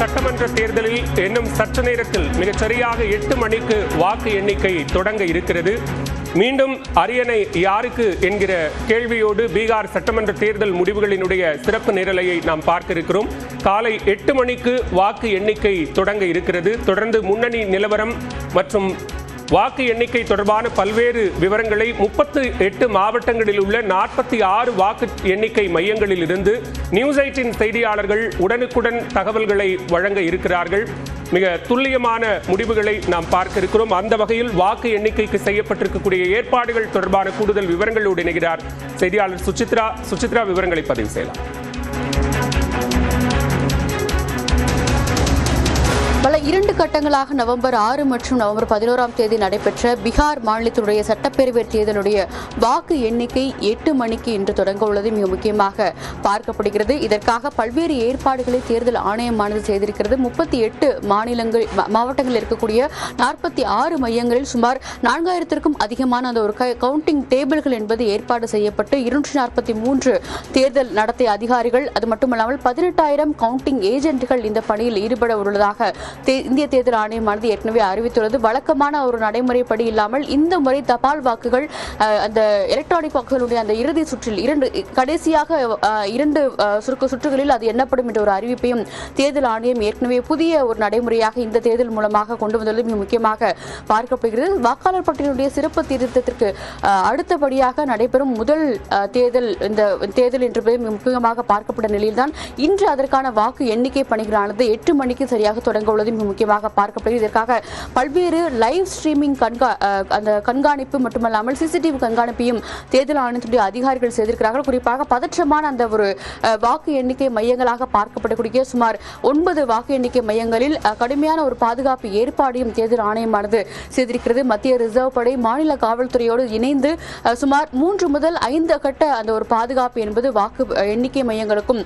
சட்டமன்ற தேர்தலில் இன்னும் சற்று நேரத்தில் மிகச்சரியாக எட்டு மணிக்கு வாக்கு எண்ணிக்கை தொடங்க இருக்கிறது. மீண்டும் அரியணை யாருக்கு என்கிற கேள்வியோடு பீகார் சட்டமன்ற தேர்தல் முடிவுகளினுடைய சிறப்பு நிரலையை நாம் பார்க்க இருக்கிறோம் காலை எட்டு மணிக்கு வாக்கு எண்ணிக்கை தொடங்க இருக்கிறது. தொடர்ந்து முன்னணி நிலவரம் மற்றும் வாக்கு எண்ணிக்கை தொடர்பான பல்வேறு விவரங்களை முப்பத்து எட்டு மாவட்டங்களில் உள்ள நாற்பத்தி ஆறு வாக்கு எண்ணிக்கை மையங்களில் இருந்து நியூஸ் எயிட்டின் செய்தியாளர்கள் உடனுக்குடன் தகவல்களை வழங்க இருக்கிறார்கள். மிக துல்லியமான முடிவுகளை நாம் பார்க்க இருக்கிறோம். அந்த வகையில் வாக்கு எண்ணிக்கைக்கு செய்யப்பட்டிருக்கக்கூடிய ஏற்பாடுகள் தொடர்பான கூடுதல் விவரங்களோடு இணைகிறார். செய்தியாளர் சுசித்ரா. சுசித்ரா விவரங்களை பதிவு செய்யலாம். இரண்டு கட்டங்களாக நவம்பர் ஆறு மற்றும் நவம்பர் பதினோராம் தேதி நடைபெற்ற பீகார் மாநிலத்தினுடைய சட்டப்பேரவை தேர்தலுடைய வாக்கு எண்ணிக்கை எட்டு மணிக்கு இன்று தொடங்க உள்ளது. மிக முக்கியமாக பார்க்கப்படுகிறது. இதற்காக பல்வேறு ஏற்பாடுகளை தேர்தல் ஆணையமானது செய்திருக்கிறது. முப்பத்தி எட்டு மாநிலங்கள் மாவட்டங்களில் இருக்கக்கூடிய நாற்பத்தி ஆறு மையங்களில் சுமார் நான்காயிரத்திற்கும் அதிகமான அந்த ஒரு கவுண்டிங் டேபிள்கள் என்பது ஏற்பாடு செய்யப்பட்டு இருநூற்றி நாற்பத்தி மூன்று தேர்தல் நடத்தை அதிகாரிகள் அது மட்டுமல்லாமல் பதினெட்டாயிரம் கவுண்டிங் ஏஜென்ட்கள் இந்த பணியில் ஈடுபட உள்ளதாக தே- இந்திய தேர்தல் ஆணையமானது ஏற்கனவே அறிவித்துள்ளது. வழக்கமான ஒரு நடைமுறைப்படி இல்லாமல் இந்த முறை தபால் வாக்குகள் அந்த எலக்ட்ரானிக் வாக்குகளுடைய அந்த இறுதி சுற்றில் இரண்டு கடைசியாக இரண்டு சுருக்கு சுற்றுகளில் அது எண்ணப்படும் என்ற ஒரு அறிவிப்பையும் தேர்தல் ஆணையம் ஏற்கனவே புதிய ஒரு நடைமுறையாக இந்த தேர்தல் மூலமாக கொண்டு வந்துள்ளது மிக முக்கியமாக பார்க்கப்படுகிறது வாக்காளர் பட்டியலுடைய சிறப்பு திருத்தத்திற்கு அடுத்தபடியாக நடைபெறும் முதல் தேர்தல் இந்த தேர்தல் என்று மிக முக்கியமாக பார்க்கப்பட்ட நிலையில்தான் இன்று அதற்கான வாக்கு எண்ணிக்கை பணிகளானது எட்டு மணிக்கு சரியாக தொடங்க உள்ளது. முக்கியமாக பார்க்கப்படுகிறது. இதற்காக பல்வேறு லைவ் ஸ்ட்ரீமிங் கண்கா அந்த கண்காணிப்பு மட்டுமல்லாமல் சிசிடிவி கண்காணிப்பையும் தேர்தல் ஆணையத்துடைய அதிகாரிகள் செய்திருக்கிறார்கள். குறிப்பாக பதற்றமான அந்த ஒரு வாக்கு எண்ணிக்கை மையங்களாக பார்க்கப்படக்கூடிய சுமார் ஒன்பது வாக்கு எண்ணிக்கை மையங்களில் கடுமையான ஒரு பாதுகாப்பு ஏற்பாடையும் தேர்தல் ஆணையமானது செய்திருக்கிறது. மத்திய ரிசர்வ் படை மாநில காவல்துறையோடு இணைந்து சுமார் மூன்று முதல் ஐந்து கட்ட அந்த ஒரு பாதுகாப்பு என்பது வாக்கு எண்ணிக்கை மையங்களுக்கும்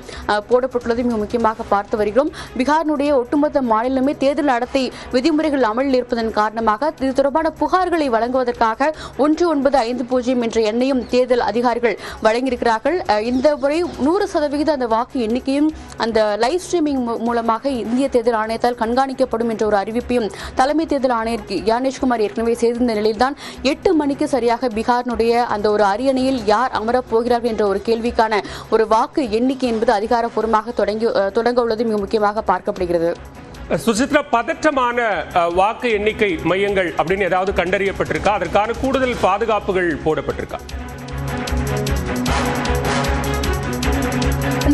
போடப்பட்டுள்ளது. மிக முக்கியமாக பார்த்து வருகிறோம். பீகாரினுடைய ஒட்டுமொத்த மாநிலமே தேர்தல் நடத்தை விதிமுறைகள் அமலில் இருப்பதன் காரணமாக இது தொடர்பான புகார்களை வழங்குவதற்காக ஒன்று ஒன்பது ஐந்து பூஜ்ஜியம் என்ற எண்ணையும் தேர்தல் அதிகாரிகள் வழங்கியிருக்கிறார்கள். இந்த முறை நூறு சதவிகித அந்த வாக்கு எண்ணிக்கையும் அந்த லைவ் ஸ்ட்ரீமிங் மூலமாக இந்திய தேர்தல் ஆணையத்தால் கண்காணிக்கப்படும் என்ற ஒரு அறிவிப்பையும் தலைமை தேர்தல் ஆணையர் யானேஷ்குமார் ஏற்கனவே செய்திருந்த நிலையில்தான் எட்டு மணிக்கு சரியாக பீகாரினுடைய அந்த ஒரு அரியணையில் யார் அமரப் போகிறார்கள் என்ற ஒரு கேள்விக்கான ஒரு வாக்கு எண்ணிக்கை என்பது அதிகாரப்பூர்வமாக தொடங்கி தொடங்க உள்ளது. மிக முக்கியமாக பார்க்கப்படுகிறது. சுசித்ரா பதற்றமான வாக்கு எண்ணிக்கை மையங்கள் அப்படின்னு ஏதாவது கண்டறியப்பட்டிருக்கா? அதற்கான கூடுதல் பாதுகாப்புகள் போடப்பட்டிருக்கா?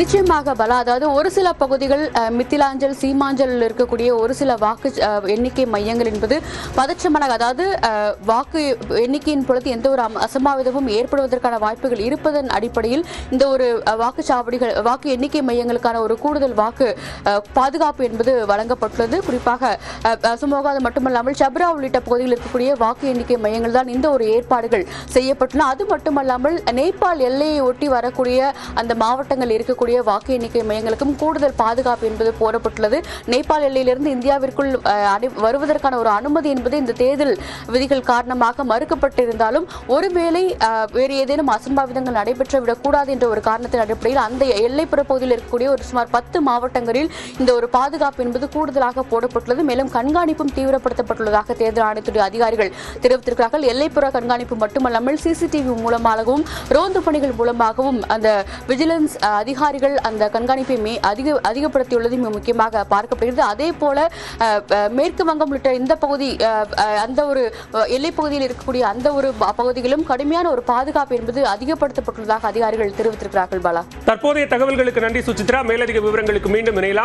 நிச்சயமாக பலா அதாவது ஒரு சில பகுதிகள் மித்திலாஞ்சல் சீமாஞ்சல் இருக்கக்கூடிய ஒரு சில வாக்கு எண்ணிக்கை மையங்கள் என்பது பதற்றமான அதாவது வாக்கு எண்ணிக்கையின் பொழுது எந்த ஒரு அசம்பாவிதமும் ஏற்படுவதற்கான வாய்ப்புகள் இருப்பதன் அடிப்படையில் இந்த ஒரு வாக்குச்சாவடிகள் வாக்கு எண்ணிக்கை மையங்களுக்கான ஒரு கூடுதல் வாக்கு பாதுகாப்பு என்பது வழங்கப்பட்டுள்ளது. குறிப்பாக சுமோகா அது மட்டுமல்லாமல் சப்ரா உள்ளிட்ட பகுதியில் இருக்கக்கூடிய வாக்கு எண்ணிக்கை மையங்கள் தான் இந்த ஒரு ஏற்பாடுகள் செய்யப்பட்டுள்ளன. அது மட்டுமல்லாமல் நேபாள் எல்லையை ஒட்டி வரக்கூடிய அந்த மாவட்டங்கள் இருக்கக்கூடிய கூடிய வாக்கு எண்ணிக்கை மையங்களுக்கும் கூடுதல் பாதுகாப்பு என்பது போடப்பட்டுள்ளது. நேபாள் எல்லையிலிருந்து இந்தியாவிற்குள் வருவதற்கான ஒரு அனுமதி என்பது இந்த தேர்தல் விதிகள் காரணமாக மறுக்கப்பட்டிருந்தாலும் ஒருவேளை வேறு ஏதேனும் அசம்பாவிதங்கள் நடைபெற்றுவிடக்கூடாது என்ற ஒரு காரணத்தின் அடிப்படையில் அந்த எல்லைப்புற பகுதியில் இருக்கக்கூடிய ஒரு சுமார் பத்து மாவட்டங்களில் இந்த ஒரு பாதுகாப்பு என்பது கூடுதலாக போடப்பட்டுள்ளது. மேலும் கண்காணிப்பும் தீவிரப்படுத்தப்பட்டுள்ளதாக தேர்தல் ஆணையத்துடைய அதிகாரிகள் தெரிவித்திருக்கிறார்கள். எல்லைப்புற கண்காணிப்பு மட்டுமல்லாமல் சிசிடிவி மூலமாகவும் ரோந்து பணிகள் மூலமாகவும் அந்த விஜிலன்ஸ் அதிகாரிகள் அதிகாரிகள் அந்த கண்காணிப்பை மே அதிக அதிகப்படுத்தியுள்ளது மிக முக்கியமாக பார்க்கப்படுகிறது. அதே போல மேற்கு வங்கம் உள்ளிட்ட இந்த பகுதி அந்த ஒரு எல்லை பகுதியில் இருக்கக்கூடிய அந்த ஒரு பகுதிகளும் பகுதிகளிலும் கடுமையான ஒரு பாதுகாப்பு என்பது அதிகப்படுத்தப்பட்டுள்ளதாக அதிகாரிகள் தெரிவித்திருக்கிறார்கள் பாலா. தற்போதைய தகவல்களுக்கு நன்றி சுசித்ரா. மேலதிக விவரங்களுக்கு மீண்டும் இணையலாம்.